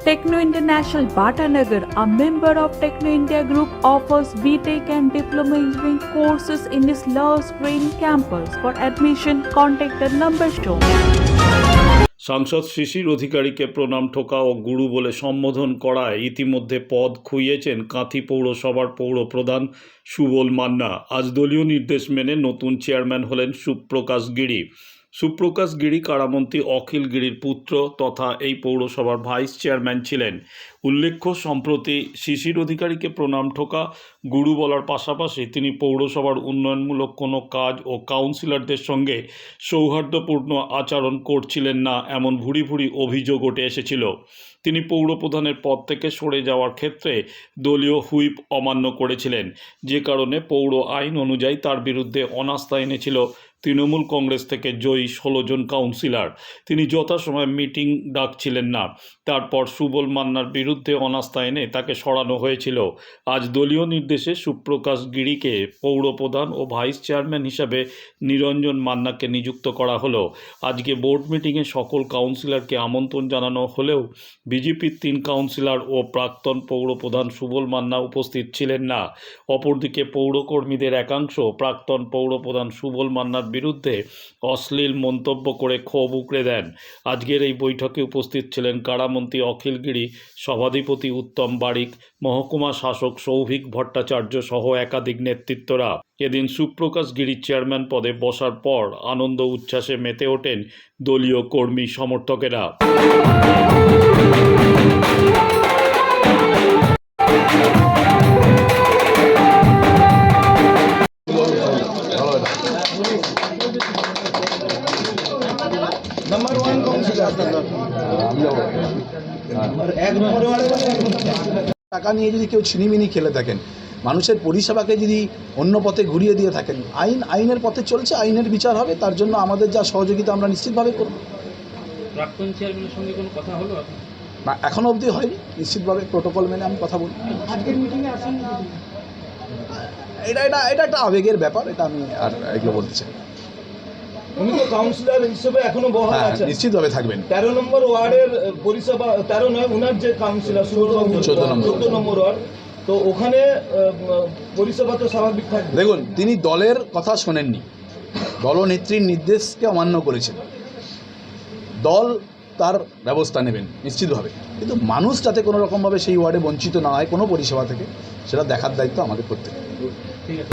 Techno International Bhatanagar, a member of Techno India Group, offers BTEC and Diploma Engineering courses in its Love Green campus. For admission, contact the number shown. সাংসদ শিশির অধিকারীকে প্রণাম ঠোকা ও গুরু বলে সম্বোধন করায় ইতিমধ্যে পদ খুইয়েছেন কাঁথি পৌরসভার পৌর প্রধান সুবল মান্না আজ দলীয় নির্দেশ মেনে নতুন চেয়ারম্যান হলেন সুপ্রকাশ গিরি সুপ্রকাশ গিরি কারামন্ত্রী অখিল গিরির পুত্র তথা এই পৌরসভার ভাইস চেয়ারম্যান ছিলেন। উল্লেখ্য, সম্প্রতি শিশির অধিকারীকে প্রণাম ঠোকা গুরু বলার পাশাপাশি তিনি পৌরসভার উন্নয়নমূলক কোনো কাজ ও কাউন্সিলরদের সঙ্গে সৌহার্দ্যপূর্ণ আচরণ করছিলেন না এমন ভুরি ভুরি অভিযোগ উঠে এসেছিল। তিনি পৌরপ্রধানের পদ থেকে সরে যাওয়ার ক্ষেত্রে দলীয় হুইপ অমান্য করেছিলেন। যে কারণে পৌর আইন অনুযায়ী তার বিরুদ্ধে অনাস্থা এনেছিল তৃণমূল কংগ্রেস থেকে জয়ী ষোলো জন কাউন্সিলর। তিনি যথাসময়ে মিটিং ডাকছিলেন না। তারপর সুবল মান্নার বিরুদ্ধে অনাস্থা এনে তাকে সরানো হয়েছিল। আজ দলীয় নির্দেশে সুপ্রকাশ গিরিকে পৌরপ্রধান ও ভাইস চেয়ারম্যান হিসাবে নিরঞ্জন মান্নাকে নিযুক্ত করা হলো। আজকে বোর্ড মিটিংয়ে সকল কাউন্সিলরকে আমন্ত্রণ জানানো হলেও বিজেপির তিন কাউন্সিলর ও প্রাক্তন পৌরপ্রধান সুবল মান্না উপস্থিত ছিলেন না। অপরদিকে পৌরকর্মীদের একাংশ প্রাক্তন পৌরপ্রধান সুবল মান্নার বিরুদ্ধে অশ্লীল মন্তব্য করে ক্ষোভ উকড়ে দেন আজকের এই বৈঠকে উপস্থিত ছিলেন কারামন্ত্রী অখিলগিরি সভাধিপতি উত্তম বারিক, মহকুমা শাসক সৌভিক ভট্টাচার্য সহ একাধিক নেতৃত্বরা এদিন সুপ্রকাশ গিরি চেয়ারম্যান পদে বসার পর আনন্দ উচ্ছ্বাসে মেতে ওঠেন দলীয় কর্মী সমর্থকেরা Thank you. টাকা নিয়ে যদি কেউ ছিনিমিনি খেলে থাকেন মানুষের পরিষেবাকে যদি অন্য পথে ঘুরিয়ে দিয়ে থাকেন আইন আইনের পথে চলছে আইনের বিচার হবে তার জন্য আমাদের যা সহযোগিতা আমরা নিশ্চিতভাবে করব। প্রাক্তন চেয়ারম্যানের সঙ্গে কোনো কথা হলো না এখনও অবধি হয়নি নিশ্চিতভাবে প্রোটোকল মেনে আমি কথা বলি এটা এটা এটা একটা আবেগের ব্যাপার এটা আমি আর এগুলো বলতে চাই। উনি তো কাউন্সিলর হিসেবে এখনও বহাল হ্যাঁ আছেন। নিশ্চিতভাবে থাকবেন। তেরো নম্বর ওয়ার্ডের পরিষেবা তেরো নয় উনার যে কাউন্সিলর সুব্রতবাবু চোদ্দ নম্বর। চোদ্দ নম্বর ওয়ার্ড তো ওখানে পরিষেবা তো স্বাভাবিক থাকবে। দেখুন তিনি দলের কথা শোনেননি। দলনেত্রীর নির্দেশকে অমান্য করেছেন। দল তার ব্যবস্থা নেবেন নিশ্চিতভাবে। কিন্তু মানুষ যাতে কোনো রকমভাবে সেই ওয়ার্ডে বঞ্চিত না হয় কোনো পরিষেবা থেকে সেটা দেখার দায়িত্ব আমাদের প্রত্যেকের। ঠিক আছে।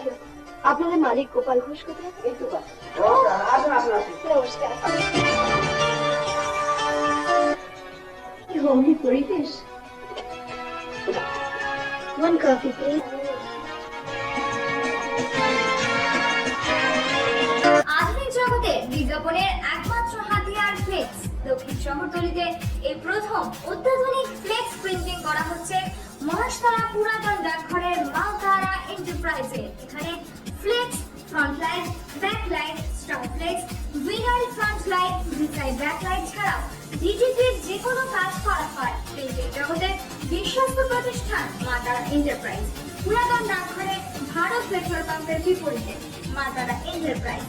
U আপনাদের মালিক গোপাল ঘোষ কোথায়? নমস্কার। কি হোমলি পরিবেশ। ওয়ান কফি প্লিজ আধুনিক জগতে বিজ্ঞাপনের একমাত্র হাতিয়ার ফ্লেক্স। দক্ষিণ শহরতলিতে এই প্রথম অত্যাধুনিক ফ্লেক্স প্রিন্টিং করা হচ্ছে মহাশতলা পুরাতন ডাকঘরের মালতারা এন্টারপ্রাইজে এখানে flex front light back light star flex winner front light ভিসাই back light ছাড়াও ডিজিটির যে কোনো কাজ করা হয় প্রিন্টিং জগতের বিশ্বস্ত প্রতিষ্ঠান মাতারা এন্টারপ্রাইজ পুরাতন ডাকঘরে ভারত পেট্রোল পাম্পের বিপরীতে মা তারা এন্টারপ্রাইজ